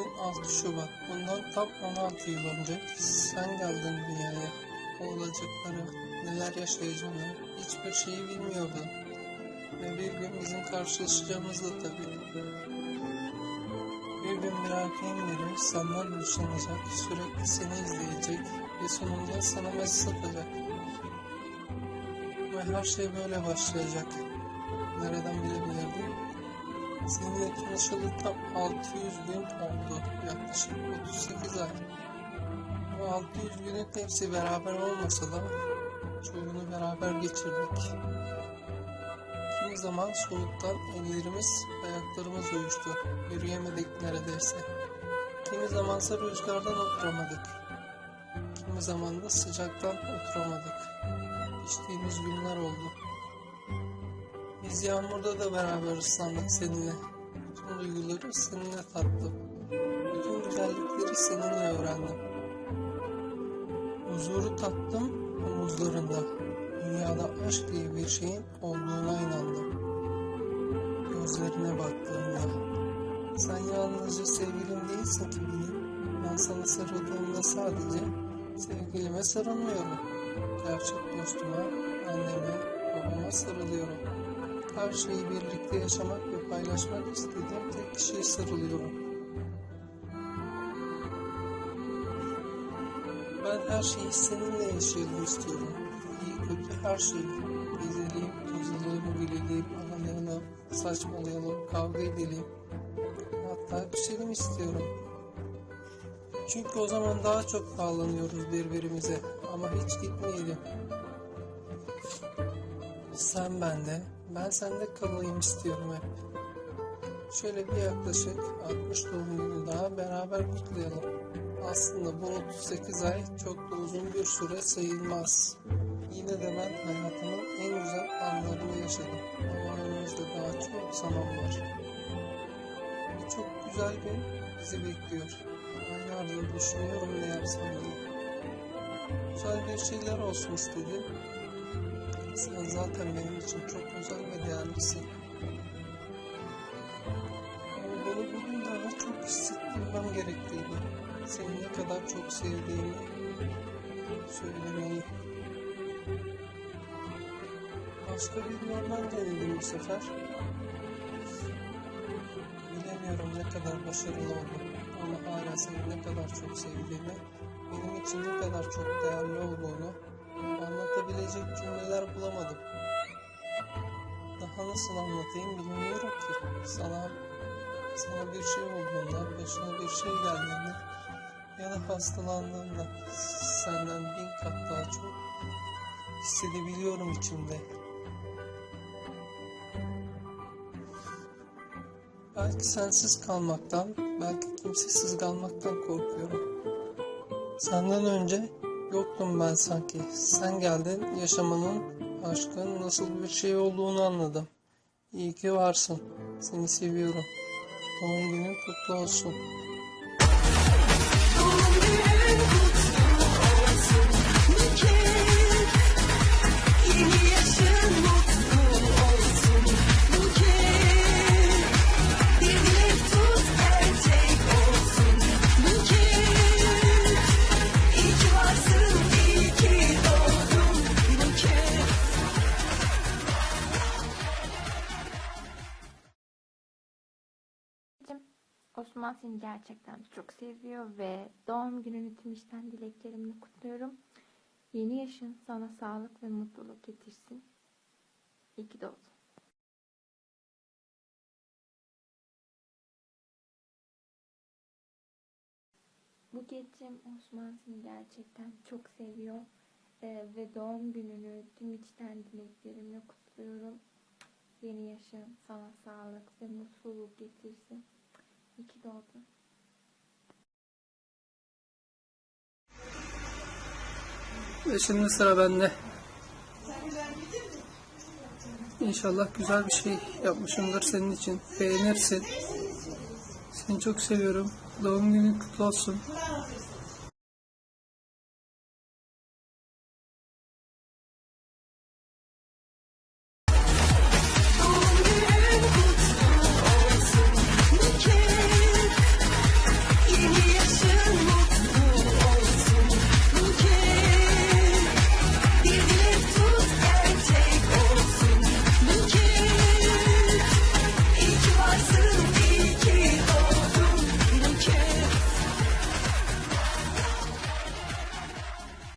Bugün 6 Şubat. Bundan tam 16 yıl önce sen geldin dünyaya. Olacakları, neler yaşayacağını hiçbir şeyi bilmiyordun. Ve bir gün bizim karşılaşacağımızdı tabii. Bir gün bir erkeğin biri senden hoşlanacak, sürekli seni izleyecek ve sonunda sana mesaj atacak. Ve her şey böyle başlayacak. Nereden bilebilirdin? Seninle tanışalı tam 600 gün oldu. Yaklaşık 38 ay. Bu 600 günün hepsi beraber olmasa da çoğunu beraber geçirdik. Kimi zaman soğuktan ellerimiz, ayaklarımız uyuştu. Yürüyemedik neredeyse. Kimi zamansa rüzgardan oturamadık. Kimi zaman da sıcaktan oturamadık. İçtiğimiz günler oldu. Biz yağmurda da beraber ıslandık seninle. Bütün duyguları seninle tattım. Bütün güzellikleri seninle öğrendim. Huzuru tattım omuzlarında. Dünyada aşk diye bir şeyin olduğuna inandım. Gözlerine baktığımda. Sen yalnızca sevgilim değilsin ki benim. Ben sana sarıldığımda sadece sevgilime sarılmıyorum. Gerçek dostuma, anneme, babama sarılıyorum. Her şeyi birlikte yaşamak ve paylaşmak istediğim tek kişiye sarılıyorum. Ben her şeyi seninle yaşayalım istiyorum. İyi kötü her şeyi. Gezelim, tozalım, gülelim, ağlayalım, saçmalayalım, kavga edelim. Hatta küselim istiyorum. Çünkü o zaman daha çok bağlanıyoruz birbirimize. Ama hiç gitmeyelim. Sen bende, ben sende kalayım istiyorum hep. Şöyle bir yaklaşık 60 doğum günü daha beraber kutlayalım. Aslında bu 38 ay çok da uzun bir süre sayılmaz. Yine de ben hayatımın en güzel anlarını yaşadım. Ama önümüzde daha çok zaman var. Bir çok güzel gün bizi bekliyor. Aylardır düşünüyorum ne yapsam diye. Güzel bir şeyler olsun istedim. Sen zaten benim için çok özel ve değerlisin. Ama bunu bugün daha çok hissettirmem gerektiğini, seni ne kadar çok sevdiğimi söylemeyi. Başka bir yoldan denedim bu sefer. Bilemiyorum ne kadar başarılı oldum ama hala seni ne kadar çok sevdiğimi, benim için ne kadar çok değerli olduğunu anlatabilecek cümleler bulamadım. Daha nasıl anlatayım bilmiyorum ki. Sana sana bir şey olduğunda, başına bir şey geldiğinde ya da hastalandığında senden bin kat daha çok hissedebiliyorum içimde. Belki sensiz kalmaktan, belki kimsesiz kalmaktan korkuyorum. Senden önce yoktum ben sanki. Sen geldin, yaşamanın, aşkın nasıl bir şey olduğunu anladım. İyi ki varsın. Seni seviyorum. Doğum günün kutlu olsun. Osman seni gerçekten çok seviyor ve doğum gününü tüm içten dileklerimle kutluyorum. Yeni yaşın sana sağlık ve mutluluk getirsin. İyi ki doğdun. Bu gecem Osman seni gerçekten çok seviyor Ee, ve doğum gününü tüm içten dileklerimle kutluyorum. Yeni yaşın sana sağlık ve mutluluk getirsin. İyi ki doğdun. Ve şimdi sıra bende. İnşallah güzel bir şey yapmışımdır senin için. Beğenirsin. Seni çok seviyorum. Doğum günün kutlu olsun.